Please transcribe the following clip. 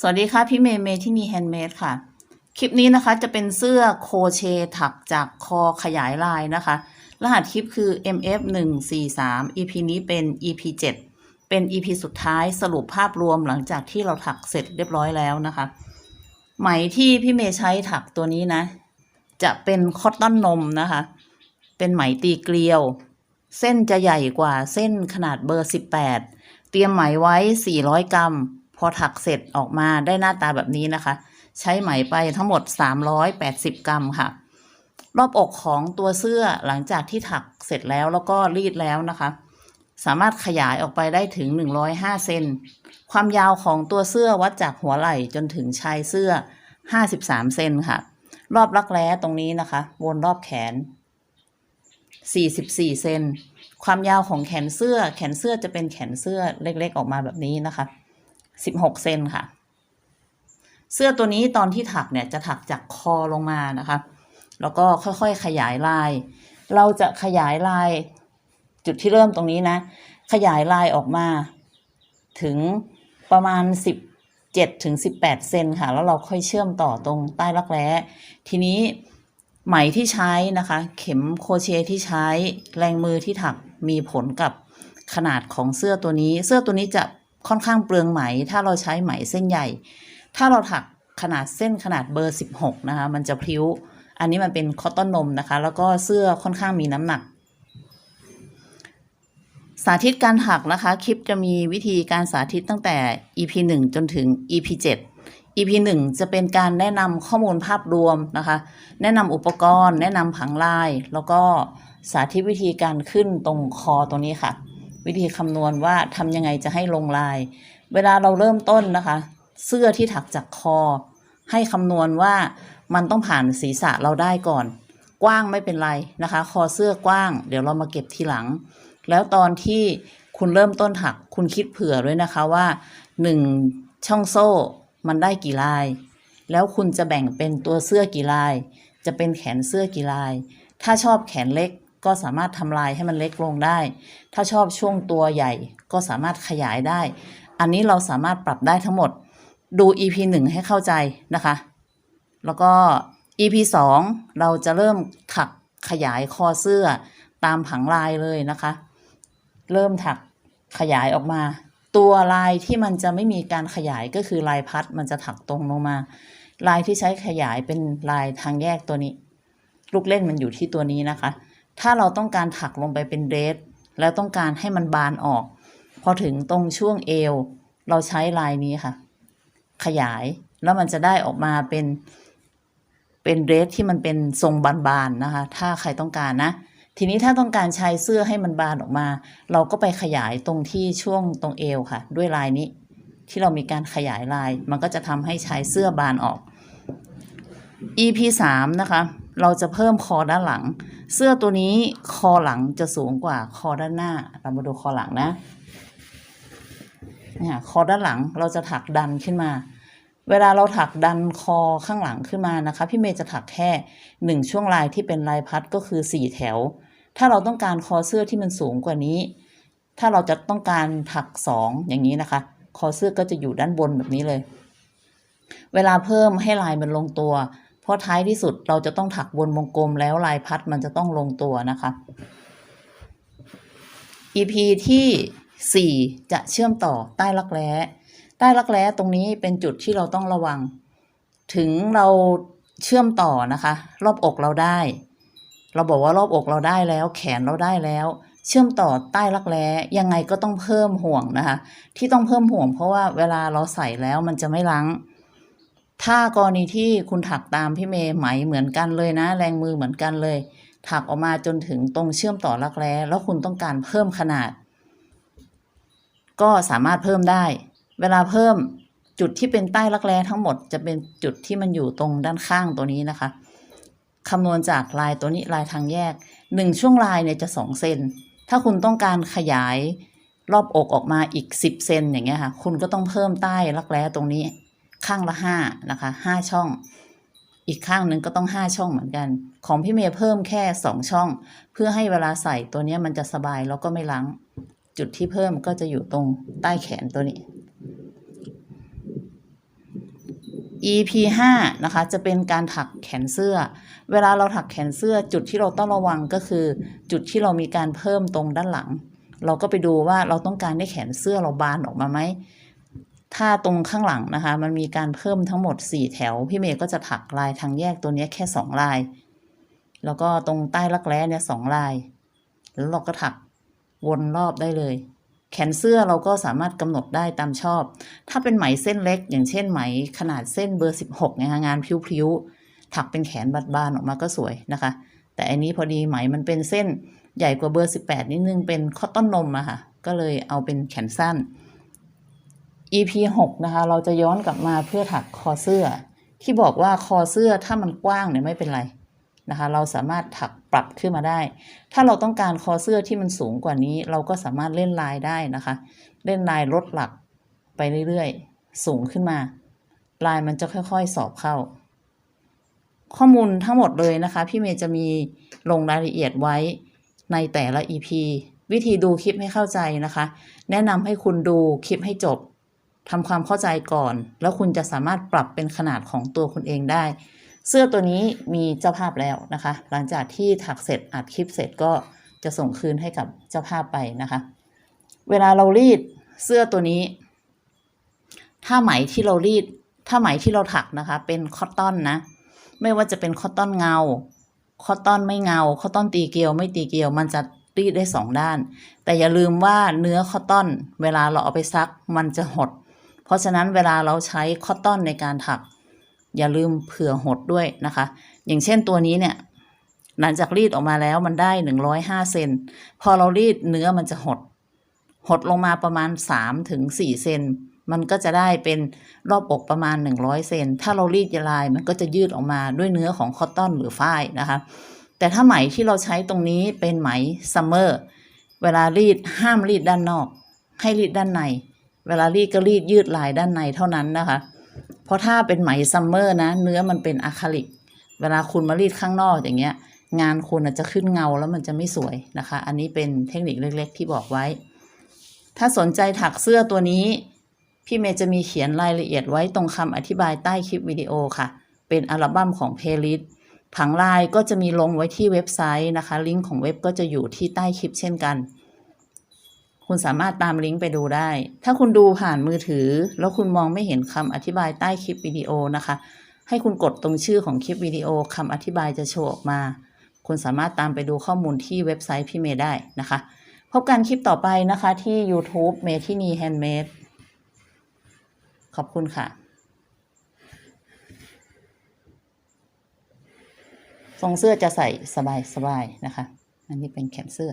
สวัสดีค่ะ พี่เมย์เมย์ที่มีแฮนด์เมดค่ะ คลิปนี้นะคะจะเป็นเสื้อโคเชถักจากคอขยายลายนะคะ รหัสคลิปคือ MF 1 4 3 EP นี้เป็น EP 7 เป็น EP สุดท้ายสรุปภาพรวมหลังจากที่เราถักเสร็จเรียบร้อยแล้วนะคะ ไหมที่พี่เมย์ใช้ถักตัวนี้นะ จะเป็นคอตตอนนมนะคะ เป็นไหมตีเกลียว เส้นจะใหญ่กว่าเส้นขนาดเบอร์ 18 เตรียมไหมไว้ 400 กรัม พอถักเสร็จออกมาได้หน้าตาแบบนี้นะคะ ใช้ไหมไปทั้งหมด 380 กรัมค่ะ รอบอกของตัวเสื้อหลังจากที่ถักเสร็จแล้วแล้วก็รีดแล้วนะคะ สามารถขยายออกไปได้ถึง 105 เซนความยาวของตัวเสื้อวัดจากหัวไหล่จนถึงชายเสื้อ 53 เซนค่ะ รอบรักแร้ตรงนี้นะคะ วนรอบแขน 44 เซนความยาวของแขนเสื้อ แขนเสื้อจะเป็นแขนเสื้อเล็กๆออกมาแบบนี้นะคะ 16เซนค่ะ เสื้อตัวนี้ตอนที่ถักเนี่ยจะถักจากคอลงมานะคะ แล้วก็ค่อยๆขยายลาย เราจะขยายลายจุดที่เริ่มตรงนี้นะ ขยายลายออกมา ถึงประมาณ17ถึง18เซนค่ะ แล้วเราค่อยเชื่อมต่อตรงใต้รักแร้ ทีนี้ไหมที่ใช้นะคะ เข็มโครเชต์ที่ใช้แรงมือที่ถักมีผลกับขนาดของเสื้อตัวนี้ เสื้อตัวนี้จะ ค่อนข้างเปลืองไหม ถ้าเราใช้ไหมเส้นใหญ่ ถ้าเราถักขนาดเส้นขนาดเบอร์ 16 นะคะ มันจะพริ้ว อันนี้มันเป็นคอตตอนนมนะคะ แล้วก็เสื้อค่อนข้างมีน้ำหนัก สาธิตการถักนะคะ คลิปจะมีวิธีการสาธิตตั้งแต่ EP 1 จนถึง EP 7 EP 1 จะเป็นการแนะนำข้อมูลภาพรวมนะคะ แนะนำอุปกรณ์ แนะนำผังลาย แล้วก็สาธิตวิธีการขึ้นตรงคอตรงนี้ค่ะ วิธีคำนวณว่าทำยังไงจะให้ลงลาย เวลาเราเริ่มต้นนะคะ เสื้อที่ถักจากคอ ให้คำนวณว่ามันต้องผ่านศีรษะเราได้ก่อน กว้างไม่เป็นไรนะคะ คอเสื้อกว้าง เดี๋ยวเรามาเก็บทีหลัง แล้วตอนที่คุณเริ่มต้นถัก คุณคิดเผื่อด้วยนะคะว่าหนึ่งช่องโซ่มันได้กี่ลาย แล้วคุณจะแบ่งเป็นตัวเสื้อกี่ลาย จะเป็นแขนเสื้อกี่ลาย ถ้าชอบแขนเล็ก ก็สามารถทำลายให้มันเล็กลงได้ ถ้าชอบช่วงตัวใหญ่ก็สามารถขยายได้ อันนี้เราสามารถปรับได้ทั้งหมด ดู EP 1 ให้เข้าใจนะคะ แล้วก็ EP 2 เราจะเริ่มถักขยายคอเสื้อตามผังลายเลยนะคะ เริ่มถักขยายออกมา ตัวลายที่มันจะไม่มีการขยายก็คือลายพัดมันจะถักตรงลงมา ลายที่ใช้ขยายเป็นลายทางแยกตัวนี้ ลูกเล่นมันอยู่ที่ตัวนี้นะคะ ถ้าเราต้องการถักลงไปเป็นเดรสแล้วต้องการให้มันบานออก พอถึงตรงช่วงเอว เราใช้ลายนี้ค่ะ ขยายแล้วมันจะได้ออกมาเป็นเป็นเดรสที่มันเป็นทรงบานๆนะคะ ถ้าใครต้องการนะ ทีนี้ถ้าต้องการใช้เสื้อให้มันบานออกมา เราก็ไปขยายตรงที่ช่วงตรงเอวค่ะ ด้วยลายนี้ ที่เรามีการขยายลาย มันก็จะทำให้ชายเสื้อบานออก EP 3 นะคะ เราจะเพิ่มคอด้านหลัง เสื้อตัวนี้คอหลังจะสูงกว่าคอด้านหน้า เรามาดูคอหลังนะเนี่ยคอด้านหลังเราจะถักดันขึ้นมา เวลาเราถักดันคอข้างหลังขึ้นมานะคะ พี่เมย์จะถักแค่หนึ่งช่วงลายที่เป็นลายพัดก็คือสี่แถว ถ้าเราต้องการคอเสื้อที่มันสูงกว่านี้ ถ้าเราจะต้องการถักสองอย่างนี้นะคะ คอเสื้อก็จะอยู่ด้านบนแบบนี้เลย เวลาเพิ่มให้ลายมันลงตัว ราะท้ายที่สุดเราจะต้องถักวนวงกลมแล้วลายพัดมันจะต้องลงตัวนะคะ EP ที่ 4 จะเชื่อมต่อใต้รักแร้ใต้รักแร้ตรงนี้เป็นจุดที่เราต้องระวัง ถึงเราเชื่อมต่อนะคะ รอบอกเราได้ เราบอกว่ารอบอกเราได้แล้ว แขนเราได้แล้ว เชื่อมต่อใต้รักแร้ยังไงก็ต้องเพิ่มห่วงนะคะ ที่ต้องเพิ่มห่วงเพราะว่าเวลาเราใส่แล้วมันจะไม่ลัง ถ้ากรณีที่คุณถักตามพี่เมย์ไหมเหมือนกันเลยนะ แรงมือเหมือนกันเลย ถักออกมาจนถึงตรงเชื่อมต่อรักแร้แล้วคุณต้องการเพิ่มขนาด ก็สามารถเพิ่มได้ เวลาเพิ่มจุดที่เป็นใต้รักแร้ทั้งหมดจะเป็นจุดที่มันอยู่ตรงด้านข้างตัวนี้นะคะคำนวณจากลายตัวนี้ลายทางแยกหนึ่งช่วงลายเนี่ยจะสองเซนถ้าคุณต้องการขยายรอบอกออกมาอีกสิบเซนอย่างเงี้ยค่ะ คุณก็ต้องเพิ่มใต้รักแร้ตรงนี้ ข้างละห้านะคะห้าช่อง อีกข้างหนึ่งก็ต้องห้าช่องเหมือนกัน ของพี่เมย์เพิ่มแค่สองช่อง เพื่อให้เวลาใส่ตัวนี้มันจะสบายแล้วก็ไม่ล้างจุดที่เพิ่มก็จะอยู่ตรงใต้แขนตัวนี้ EP 5นะคะ จะเป็นการถักแขนเสื้อ เวลาเราถักแขนเสื้อจุดที่เราต้องระวังก็คือ จุดที่เรามีการเพิ่มตรงด้านหลัง เราก็ไปดูว่าเราต้องการให้แขนเสื้อเราบานออกมาไหม ถ้าตรงข้างหลังนะคะ มันมีการเพิ่มทั้งหมด 4 แถว พี่เมย์ก็จะถักลายทางแยกตัวนี้แค่ 2 ลาย แล้วก็ตรงใต้รักแร้เนี่ยสองลาย แล้วเราก็ถักวนรอบได้เลย แขนเสื้อเราก็สามารถกำหนดได้ตามชอบ ถ้าเป็นไหมเส้นเล็ก อย่างเช่นไหมขนาดเส้นเบอร์ 16เนี่ยค่ะงานพริ้วๆถักเป็นแขนบานๆออกมาก็สวยนะคะ แต่อันนี้พอดีไหมมันเป็นเส้นใหญ่กว่าเบอร์ 18 นิดนึงเป็นข้อต้นนมอะค่ะก็เลยเอาเป็นแขนสั้น EP 6 นะคะ เราจะย้อนกลับมาเพื่อถักคอเสื้อ ที่บอกว่าคอเสื้อถ้ามันกว้างเนี่ยไม่เป็นไรนะคะ เราสามารถถักปรับขึ้นมาได้ ถ้าเราต้องการคอเสื้อที่มันสูงกว่านี้ เราก็สามารถเล่นลายได้นะคะ เล่นลายลดหลักไปเรื่อยๆ สูงขึ้นมา ลายมันจะค่อยๆ สอบเข้า ข้อมูลทั้งหมดเลยนะคะ พี่เมย์จะมีลงรายละเอียดไว้ในแต่ละ EP วิธีดูคลิปให้เข้าใจนะคะ แนะนำให้คุณดูคลิปให้จบ ทำความเข้าใจก่อน แล้วคุณจะสามารถปรับเป็นขนาดของตัวคุณเองได้ เสื้อตัวนี้มีเจ้าภาพแล้วนะคะ หลังจากที่ถักเสร็จอัดคลิปเสร็จก็จะส่งคืนให้กับเจ้าภาพไปนะคะ เวลาเรารีดเสื้อตัวนี้ ถ้าไหมที่เรารีด ถ้าไหมที่เราถักนะคะ เป็นคอตตอนนะ ไม่ว่าจะเป็นคอตตอนเงา คอตตอนไม่เงา คอตตอนตีเกลียวไม่ตีเกลียว มันจะรีดได้สองด้าน แต่อย่าลืมว่าเนื้อคอตตอน เวลาเราเอาไปซัก มันจะหด เพราะฉะนั้นเวลาเราใช้คอตตอนในการถัก อย่าลืมเผื่อหดด้วยนะคะ อย่างเช่นตัวนี้เนี่ย หลังจากรีดออกมาแล้วมันได้หนึ่งร้อยห้าเซนพอเรารีดเนื้อมันจะหด หดลงมาประมาณสามถึงสี่เซนมันก็จะได้เป็นรอบอกประมาณหนึ่งร้อยเซน ถ้าเรารีดยาลายมันก็จะยืดออกมาด้วยเนื้อของคอตตอนหรือฝ้ายนะคะ แต่ถ้าไหมที่เราใช้ตรงนี้เป็นไหมซัมเมอร์ เวลารีดห้ามรีดด้านนอก ให้รีดด้านใน เวลารีดก็รีดยืดลายด้านในเท่านั้นนะคะ เพราะถ้าเป็นไหมซัมเมอร์นะ เนื้อมันเป็นอะคริลิก เวลาคุณมารีดข้างนอกอย่างเงี้ย งานคุณอาจจะขึ้นเงาแล้วมันจะไม่สวยนะคะ อันนี้เป็นเทคนิคเล็ก ๆ ที่บอกไว้ ถ้าสนใจถักเสื้อตัวนี้ พี่เมย์จะมีเขียนรายละเอียดไว้ตรงคำอธิบายใต้คลิปวิดีโอค่ะ เป็นอัลบั้มของเพลิสผังลายก็จะมีลงไว้ที่เว็บไซต์นะคะ ลิงก์ของเว็บก็จะอยู่ที่ใต้คลิปเช่นกัน คุณสามารถตามลิงก์ไปดูได้ ถ้าคุณดูผ่านมือถือ แล้วคุณมองไม่เห็นคำอธิบายใต้คลิปวิดีโอนะคะ ให้คุณกดตรงชื่อของคลิปวิดีโอคำอธิบายจะโชว์ออกมา คุณสามารถตามไปดูข้อมูลที่เว็บไซต์พี่เมย์ได้นะคะ พบกันคลิปต่อไปนะคะที่ YouTube เมทินีแฮนด์เมดขอบคุณค่ะ ทรงเสื้อจะใส่สบายๆนะคะ อันนี้เป็นแขนเสื้อ